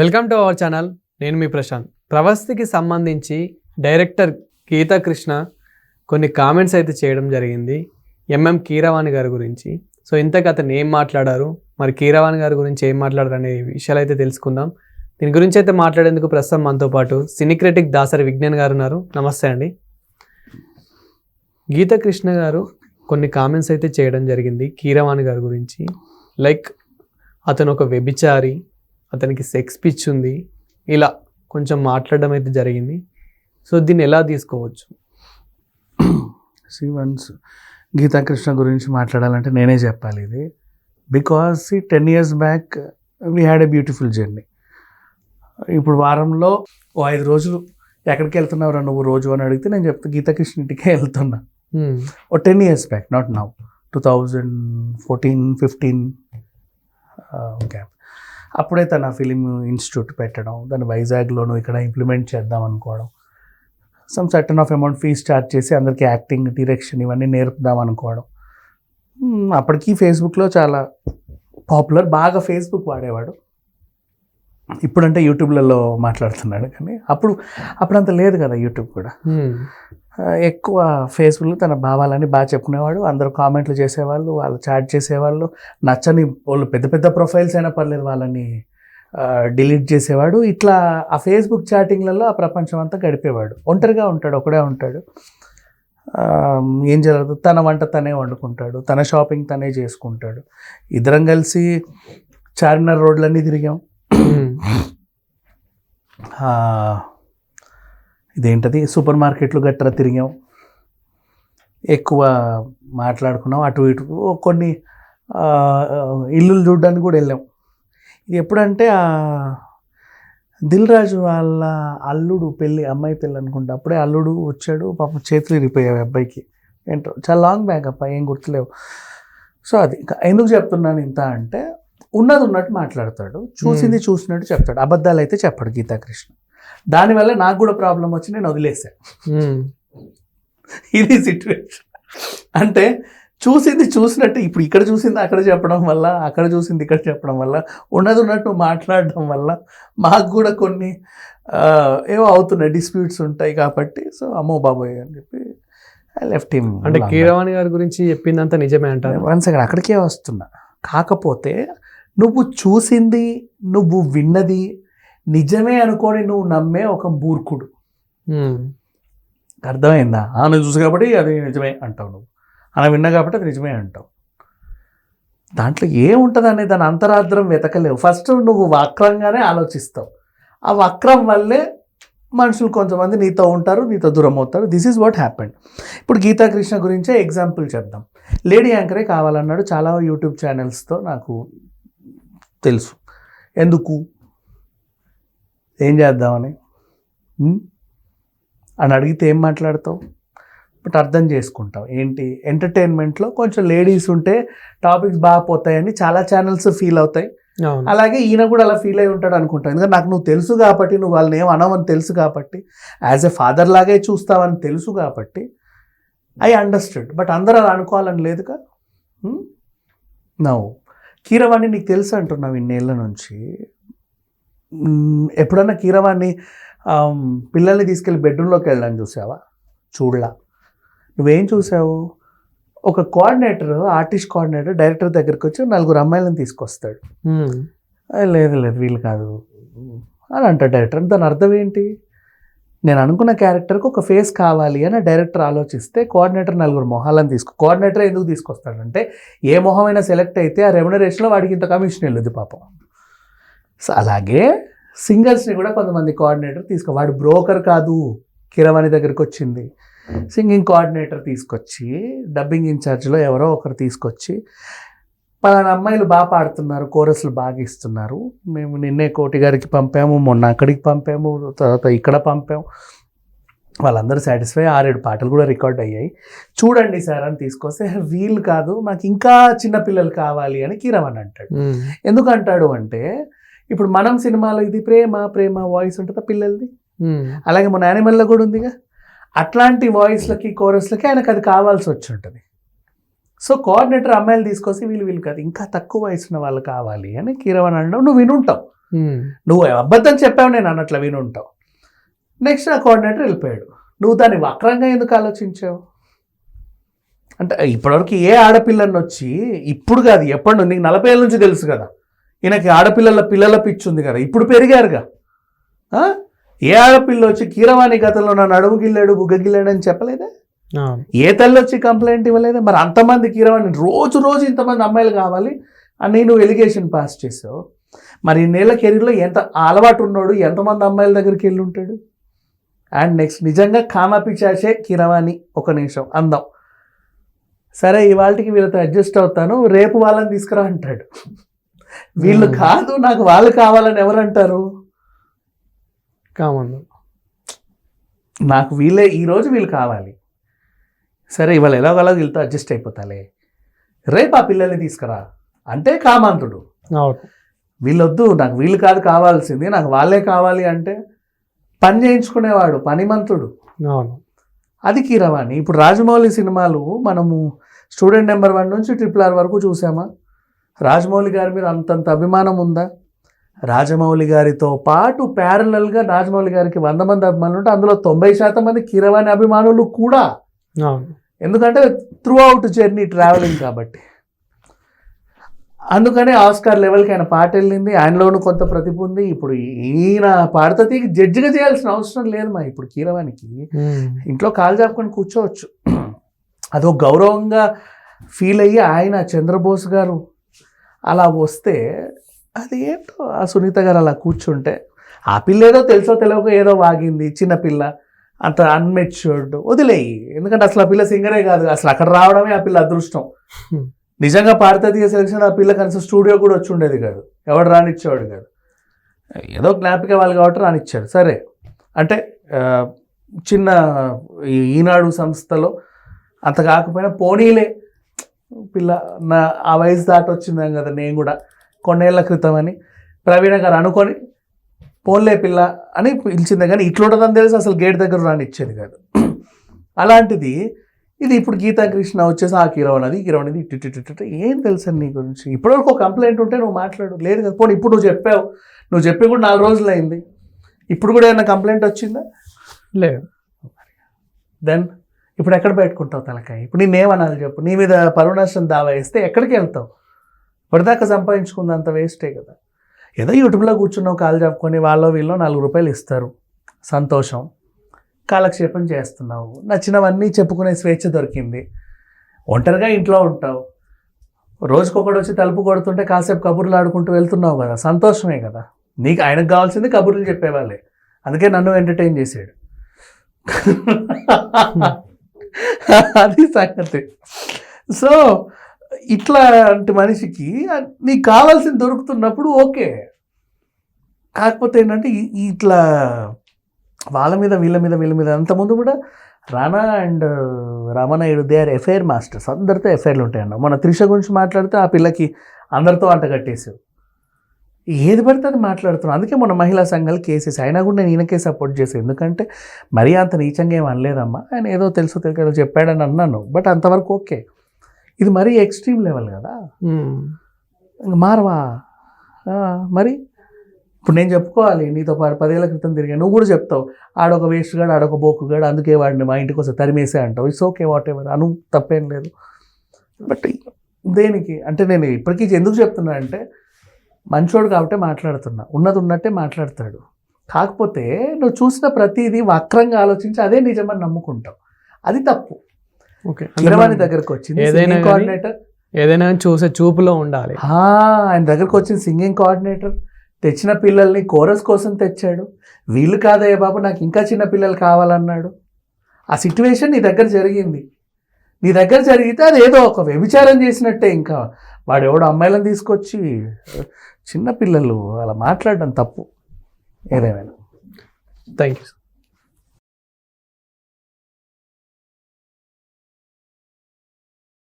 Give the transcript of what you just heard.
Welcome to our channel నేను మీ ప్రశాంత్. ప్రవస్తికి సంబంధించి director Gita Krishna కొన్ని కామెంట్స్ అయితే చేయడం జరిగింది. ఎంఎం కీరవాణి గారి గురించి. సో ఇంతకు అతను ఏం మాట్లాడారు? మరి కీరవాణి గారి గురించి ఏం మాట్లాడారు అనే విషయాలు అయితే తెలుసుకుందాం. దీని గురించి అయితే మాట్లాడేందుకు ప్రస్తుతం మనతో పాటు సినిక్రెటిక్ దాసరి విజ్ఞాన్ గారు ఉన్నారు. నమస్తే అండి. గీతా కృష్ణ గారు కొన్ని కామెంట్స్ అయితే చేయడం జరిగింది కీరవాణి గారి గురించి. లైక్ అతను ఒక వ్యభిచారి అతనికి సెక్స్ పిచ్ ఉంది. ఇలా కొంచెం మాట్లాడడం అయితే జరిగింది. సో దీన్ని ఎలా తీసుకోవచ్చు? సి వన్స్ గీతాకృష్ణ గురించి మాట్లాడాలంటే నేనే చెప్పాలి ఇది. Because ten years back we had a beautiful journey ఇప్పుడు వారంలో ఓ ఐదు రోజులు ఎక్కడికి వెళ్తున్నావురా నువ్వు రోజు అని అడిగితే నేను చెప్తా గీతాకృష్ణ ఇంటికే వెళ్తున్నా. Hmm. Oh ten years back not now two thousand fourteen fifteen gap అప్పుడే తన ఫిలిం ఇన్స్టిట్యూట్ పెట్టడం దాన్ని వైజాగ్లోను ఇక్కడ ఇంప్లిమెంట్ చేద్దాం అనుకోవడం some certain of amount fees start చేసి అందరికీ యాక్టింగ్ డైరెక్షన్ ఇవన్నీ నేర్పుదాం అనుకోవడం. Hmm, అప్పటికీ ఫేస్బుక్లో చాలా పాపులర్ బాగా ఫేస్బుక్ వాడేవాడు. ఇప్పుడంటే యూట్యూబ్లలో మాట్లాడుతున్నాడు కానీ అప్పుడు అప్పుడు అంత లేదు కదా యూట్యూబ్ కూడా. Hmm. ఎక్కువ ఫేస్బుక్లో తన భావాలని బాగా చెప్పుకునేవాడు. అందరూ కామెంట్లు చేసేవాళ్ళు వాళ్ళు చాట్ చేసేవాళ్ళు. నచ్చని వాళ్ళు పెద్ద పెద్ద ప్రొఫైల్స్ అయినా పర్లేదు వాళ్ళని డిలీట్ చేసేవాడు. ఇట్లా ఆ ఫేస్బుక్ చాటింగ్లలో ఆ ప్రపంచం అంతా గడిపేవాడు. ఒంటరిగా ఉంటాడు ఒకడే ఉంటాడు. ఏం జరగదు. తన వంట తనే వండుకుంటాడు. తన షాపింగ్ తనే చేసుకుంటాడు. ఇద్దరం కలిసి చార్మినార్ రోడ్లన్నీ తిరిగాం. ఇదేంటది? సూపర్ మార్కెట్లు గట్రా తిరిగాం. ఎక్కువ మాట్లాడుకున్నాం. అటు ఇటు కొన్ని ఇల్లులు చూడడానికి కూడా వెళ్ళాం. ఇది ఎప్పుడంటే దిల్ రాజు వాళ్ళ అల్లుడు పెళ్ళి అమ్మాయి పెళ్ళి అనుకుంటా. అప్పుడే అల్లుడు వచ్చాడు. పాపం చేతులు ఇరిగిపోయావు అబ్బాయికి. ఏంటో చాలా లాంగ్ బ్యాక్ అప్ప ఏం గుర్తులేవు. సో అది ఇంకా ఎందుకు చెప్తున్నాను ఇంత అంటే ఉన్నది ఉన్నట్టు మాట్లాడతాడు. చూసింది చూసినట్టు చెప్తాడు. అబద్ధాలు అయితే చెప్పాడు గీతాకృష్ణ. దానివల్ల నాకు కూడా ప్రాబ్లం వచ్చి నేను వదిలేసాను. ఇది సిచ్యువేషన్ అంటే చూసింది చూసినట్టు ఇప్పుడు ఇక్కడ చూసింది అక్కడ చెప్పడం వల్ల అక్కడ చూసింది ఇక్కడ చెప్పడం వల్ల ఉన్నది ఉన్నట్టు మాట్లాడడం వల్ల మాకు కూడా కొన్ని ఏవో అవుతున్నాయి డిస్ప్యూట్స్ ఉంటాయి కాబట్టి సో అమ్మో బాబోయ్ అని చెప్పి ఐ లెఫ్ట్ హిమ్ అంటే కీరవాణి గారి గురించి చెప్పిందంతా నిజమే అంటారు. వన్ సెకండ్ అక్కడికే వస్తున్నా. కాకపోతే నువ్వు చూసింది నువ్వు విన్నది నిజమే అనుకొని నువ్వు నమ్మే ఒక మూర్ఖుడు. అర్థమైందా? ఆ నువ్వు చూసి కాబట్టి అది నిజమే అంటావు నువ్వు. అలా విన్నా కాబట్టి అది నిజమే అంటావు. దాంట్లో ఏముంటుంది అనే దాని అంతరార్థం వెతకలేవు. ఫస్ట్ నువ్వు వక్రంగానే ఆలోచిస్తావు. ఆ వక్రం వల్లే మనుషులు కొంతమంది నీతో ఉంటారు నీతో దూరం అవుతారు. దిస్ ఈజ్ వాట్ హ్యాపెండ్ ఇప్పుడు గీతాకృష్ణ గురించే ఎగ్జాంపుల్ చెప్దాం. లేడీ యాంకరే కావాలన్నాడు. చాలా యూట్యూబ్ ఛానల్స్తో నాకు తెలుసు. ఎందుకు? ఏం చేద్దామని? అని అడిగితే ఏం మాట్లాడతావు? బట్ అర్థం చేసుకుంటావు ఏంటి? ఎంటర్టైన్మెంట్లో కొంచెం లేడీస్ ఉంటే టాపిక్స్ బాగా పోతాయని చాలా ఛానల్స్ ఫీల్ అవుతాయి. అలాగే ఈయన కూడా అలా ఫీల్ అయి ఉంటాడు అనుకుంటాను ఎందుకంటే నాకు నువ్వు తెలుసు కాబట్టి నువ్వు వాళ్ళని ఏం అనవని తెలుసు కాబట్టి యాజ్ ఎ ఫాదర్ లాగే చూస్తావని తెలుసు కాబట్టి ఐ అండర్స్టూడ్ బట్ అందరూ అలా అనుకోవాలని లేదుగా? నవ్వు కీరవాణి నీకు తెలుసు అంటున్నావు ఇన్నేళ్ళ నుంచి? ఎప్పుడన్నా కీరవాణి ఆమ్, పిల్లల్ని తీసుకెళ్ళి బెడ్రూమ్లోకి వెళ్ళడానికి చూసావా? చూడలా. నువ్వేం చూసావు? ఒక కోఆర్డినేటర్ ఆర్టిస్ట్ కోఆర్డినేటర్ డైరెక్టర్ దగ్గరికి వచ్చి నలుగురు అమ్మాయిలను తీసుకొస్తాడు. Hmm. "ఆ, లేదు లేదు వీళ్ళు కాదు. అని అంటాడు డైరెక్టర్. దాని అర్థం ఏంటి? నేను అనుకున్న క్యారెక్టర్కి ఒక ఫేస్ కావాలి అని డైరెక్టర్ ఆలోచిస్తే కోఆర్డినేటర్ నలుగురు మొహాలను తీసుకో కోఆర్డినేటర్ ఎందుకు తీసుకొస్తాడంటే ఏ మొహమైనా సెలెక్ట్ అయితే ఆ రెమ్యునరేషన్లో వాడికి ఇంత కమిషన్ వెళ్ళదు పాపం. సో అలాగే సింగర్స్ని కూడా కొంతమంది కోఆర్డినేటర్ తీసుకో వాడు బ్రోకర్ కాదు కిరవాణి దగ్గరికి వచ్చింది. సింగింగ్ కోఆర్డినేటర్ తీసుకొచ్చి డబ్బింగ్ ఇన్ఛార్జ్లో ఎవరో ఒకరు తీసుకొచ్చి పలానా అమ్మాయిలు బాగా పాడుతున్నారు కోరస్లు బాగా ఇస్తున్నారు. మేము నిన్నే కోటి గారికి పంపాము మొన్న అక్కడికి పంపాము తర్వాత ఇక్కడ పంపాము. వాళ్ళందరూ సాటిస్ఫై ఆరేడు పాటలు కూడా రికార్డ్ అయ్యాయి. చూడండి సార్ అని తీసుకొస్తే వీలు కాదు నాకు ఇంకా చిన్న పిల్లలు కావాలి అని కిరవన్ అంటాడు. ఎందుకు అంటాడు అంటే ఇప్పుడు మనం సినిమాలో ఇది ప్రేమ ప్రేమ వాయిస్ ఉంటుందా పిల్లలది. అలాగే మన యానిమల్లో కూడా ఉందిగా. అట్లాంటి వాయిస్లకి కోరస్లకి ఆయనకు అది కావాల్సి వచ్చి ఉంటుంది. సో కోఆర్డినేటర్ అమ్మాయిలు తీసుకొస్తే వీళ్ళు వీళ్ళు కాదు ఇంకా తక్కువ వయసున్న వాళ్ళు కావాలి అని కీరవన్ అనడం నువ్వు వినుంటావు. నువ్వు అబద్ధం చెప్పావు నేను అన్నట్లు విని ఉంటావు నెక్స్ట్ ఆ కోఆర్డినేటర్ వెళ్ళిపోయాడు. నువ్వు దాన్ని వక్రంగా ఎందుకు ఆలోచించావు? అంటే ఇప్పటివరకు ఏ ఆడపిల్లని వచ్చి ఇప్పుడు కాదు ఎప్పటి నుండి నీకు నలభై ఏళ్ళ నుంచి తెలుసు కదా. ఈయనకి ఆడపిల్లల పిల్లల పిచ్చి ఉంది కదా ఇప్పుడు పెరిగారుగా? ఏ ఆడపిల్ల వచ్చి కీరవాణి గతంలో నా గిల్లాడు బుగ్గ గిల్లాడు అని చెప్పలేదా. ఏ తల్లి వచ్చి కంప్లైంట్ ఇవ్వలేదా? మరి అంతమంది కీరవాణి రోజు రోజు ఇంతమంది అమ్మాయిలు కావాలి. అని నువ్వు ఎలిగేషన్ పాస్ చేసావు మరి నేల కెరీర్లో ఎంత అలవాటు ఉన్నాడు ఎంతమంది అమ్మాయిల దగ్గరికి వెళ్ళి ఉంటాడు? అండ్ నెక్స్ట్ నిజంగా కామాపి చాచే కిరవాణి ఒక నిమిషం అందం. సరే ఇవాళకి వీళ్ళతో అడ్జస్ట్ అవుతాను రేపు వాళ్ళని తీసుకురా అంటాడు. వీళ్ళు. కాదు నాకు వాళ్ళు కావాలని ఎవరు అంటారు? కామన్. నాకు వీళ్ళే ఈరోజు వీళ్ళు కావాలి. సరే ఇవాళ ఎలాగోలా వీళ్ళతో అడ్జస్ట్ అయిపోతాలే. రేపు ఆ పిల్లల్ని తీసుకురా. అంటే కామాంతుడు. వీళ్ళొద్దు నాకు వీళ్ళు కాదు కావాల్సింది నాకు వాళ్ళే కావాలి అంటే పని చేయించుకునేవాడు పనిమంతుడు. అవును. అది కీరవాణి. ఇప్పుడు రాజమౌళి సినిమాలు మనము స్టూడెంట్ నెంబర్ వన్ నుంచి ట్రిపుల్ ఆర్ వరకు చూసామా? రాజమౌళి గారి మీద అంతంత అభిమానం ఉందా? రాజమౌళి గారితో పాటు ప్యారలల్గా రాజమౌళి గారికి వంద మంది అభిమానులు ఉంటే అందులో తొంభై శాతం మంది కీరవాణి అభిమానులు కూడా. ఎందుకంటే త్రూ అవుట్ జర్నీ ట్రావెలింగ్ కాబట్టి. అందుకనే ఆస్కార్ లెవెల్కి ఆయన పాట వెళ్ళింది ఆయనలోనూ కొంత ప్రతిభ ఉంది. ఇప్పుడు ఈయన పాడతీ జడ్జిగా చేయాల్సిన అవసరం లేదు మా ఇప్పుడు కీరవానికి ఉమ్. ఇంట్లో కాలు చాపుకొని కూర్చోవచ్చు. అదో గౌరవంగా ఫీల్ అయ్యి ఆయన చంద్రబోస్ గారు అలా వస్తే అది ఏంటో ఆ సునీత గారు అలా కూర్చుంటే ఆ పిల్ల ఏదో తెలుసో తెలియక ఏదో వాగింది చిన్న పిల్ల అంత అన్మెచ్యూర్డ్ వదిలేయి. ఎందుకంటే అసలు ఆ పిల్ల సింగరే కాదు అసలు అక్కడ రావడమే ఆ పిల్ల అదృష్టం. నిజంగా భారతీయ సెలక్షన్ ఆ పిల్ల కనీసం స్టూడియో కూడా వచ్చి ఉండేది కాదు. ఎవడు రానిచ్చేవాడు కాదు. ఏదో జ్ఞాపిక వాళ్ళు కాబట్టి రానిచ్చాడు. సరే. అంటే చిన్న ఈనాడు సంస్థలో అంత కాకపోయినా పోనీలే. పిల్ల నా ఆ వయసు దాటి వచ్చిందాం కదా నేను కూడా కొన్నేళ్ళ క్రితం అని ప్రవీణ గారు అనుకొని పోన్లే పిల్ల అని పిలిచిందే కానీ ఇట్లుంటుందని తెలిసి అసలు గేట్ దగ్గర రానిచ్చేది కాదు. అలాంటిది ఇది ఇప్పుడు గీతా కృష్ణ వచ్చేసి ఆ ఇటు ఇటు ఇటు. ఏం తెలుసు నీ గురించి? ఇప్పటివరకు ఒక కంప్లైంట్ ఉంటే నువ్వు మాట్లాడు. లేదు కదా పోనీ ఇప్పుడు నువ్వు చెప్పావు. నువ్వు చెప్పి కూడా నాలుగు రోజులు అయింది. ఇప్పుడు కూడా ఏమైనా కంప్లైంట్ వచ్చిందా? లేదు. దెన్ ఇప్పుడు ఎక్కడ పెట్టుకుంటావు తలకాయ? ఇప్పుడు నేనేమనాలి చెప్పు. నీ మీద పరుణాశం దావా వేస్తే ఎక్కడికి వెళ్తావు? ఇప్పటిదాకా సంపాదించుకున్నంత వేస్టే కదా. ఏదో యూట్యూబ్లో కూర్చున్నావు కాలు చెప్పుకొని వాళ్ళో వీళ్ళో నాలుగు రూపాయలు ఇస్తారు. సంతోషం. కాలక్షేపం చేస్తున్నావు. నచ్చినవన్నీ చెప్పుకునే స్వేచ్ఛ దొరికింది. ఒంటరిగా ఇంట్లో ఉంటావు. రోజుకొకటి వచ్చి తలుపు కొడుతుంటే కాసేపు కబుర్లు ఆడుకుంటూ వెళ్తున్నావు కదా. సంతోషమే కదా. నీకు ఆయనకు కావాల్సింది కబుర్లు చెప్పేవాళ్ళే. అందుకే నన్ను ఎంటర్టైన్ చేసాడు అది సంగతి. సో ఇట్లాంటి మనిషికి నీకు కావాల్సింది దొరుకుతున్నప్పుడు ఓకే. కాకపోతే ఏంటంటే ఇట్లా వాళ్ళ మీద వీళ్ళ మీద వీళ్ళ మీద అంతకుముందు కూడా Rana and Ramanaidu they are FIR masters. అందరితో ఎఫ్ఐఆర్లు ఉంటాయన్న. మన త్రిష గురించి మాట్లాడితే ఆ పిల్లకి అందరితో అంట కట్టేసారు ఏది పడితే అది మాట్లాడుతున్నాం. అందుకే మన మహిళా సంఘాలు కేసెస్ అయినా కూడా నేను ఈయనకే సపోర్ట్ చేసాను ఎందుకంటే మరీ అంత నీచంగా ఏం అనలేదమ్మా. ఆయన ఏదో తెలుసు తెలియక ఏదో చెప్పాడని అన్నాను. బట్ అంతవరకు ఓకే. ఇది మరీ ఎక్స్ట్రీమ్ లెవెల్ కదా. మారవా? మరి? ఇప్పుడు నేను చెప్పుకోవాలి నీతో పాటు పదేళ్ళ క్రితం తిరిగా నువ్వు కూడా చెప్తావు ఆడొక వేస్ట్ గాడు ఆడొక బోకుగాడు అందుకే వాడిని మా ఇంటికి వస్తే తరిమేసే అంటావు. ఇట్స్ ఓకే వాట్ ఎవర్ అను తప్పేం లేదు. బట్ దేనికి? అంటే నేను ఇప్పటికీ ఎందుకు చెప్తున్నా అంటే మంచోడు కాబట్టి మాట్లాడుతున్నా. ఉన్నది ఉన్నట్టే మాట్లాడతాడు. కాకపోతే నువ్వు చూసిన ప్రతిదీ వక్రంగా ఆలోచించి అదే నిజమని నమ్ముకుంటావు. అది తప్పు. ఓకే. కిరవాణి దగ్గరకు వచ్చింది ఏదైనా కోఆర్డినేటర్. ఏదైనా చూసే చూపులో ఉండాలి. ఆయన దగ్గరకు వచ్చిన సింగింగ్ కోఆర్డినేటర్. తెచ్చిన పిల్లల్ని కోరస్ కోసం తెచ్చాడు. వీళ్ళు కాదయ్య బాబు నాకు ఇంకా చిన్న పిల్లలు కావాలన్నాడు. ఆ సిట్యువేషన్ నీ దగ్గర జరిగింది. నీ దగ్గర జరిగితే అది ఏదో ఒక వ్యభిచారం చేసినట్టే ఇంకా. వాడు ఎవడో అమ్మాయిలను తీసుకొచ్చి చిన్నపిల్లలు అలా మాట్లాడడం తప్పు. ఏదేమైనా. Thank you